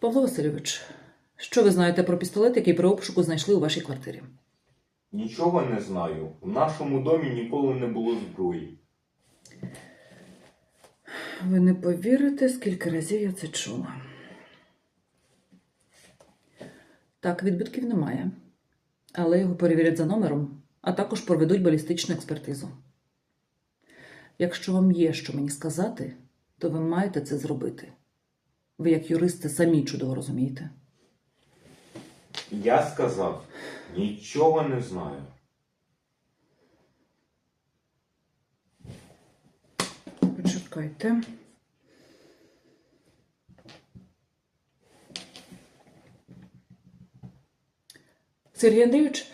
Павло Васильович, що ви знаєте про пістолет, який при обшуку знайшли у вашій квартирі? Нічого не знаю. В нашому домі ніколи не було зброї. Ви не повірите, скільки разів я це чула. Так, відбитків немає, але його перевірять за номером, а також проведуть балістичну експертизу. Якщо вам є що мені сказати, то ви маєте це зробити. Ви, як юристи, самі чудово розумієте. Я сказав, нічого не знаю. Почекайте. Сергій Андрійович,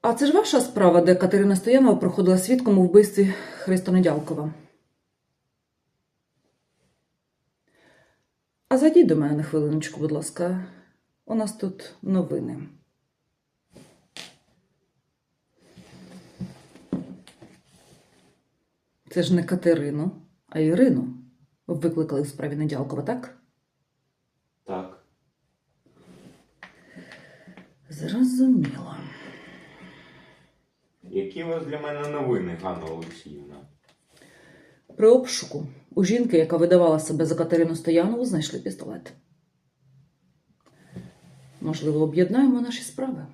а це ж ваша справа, де Катерина Стоянова проходила свідком у вбивстві Христа Недялкова? А зайдіть до мене на хвилиночку, будь ласка. У нас тут новини. Це ж не Катерину, а Ірину. Викликали в справі Недялкова, так? Так. Зрозуміло. Які у вас для мене новини, Ганна Олексіївна? При обшуку у жінки, яка видавала себе за Катерину Стоянову, знайшли пістолет. Можливо, об'єднаємо наші справи.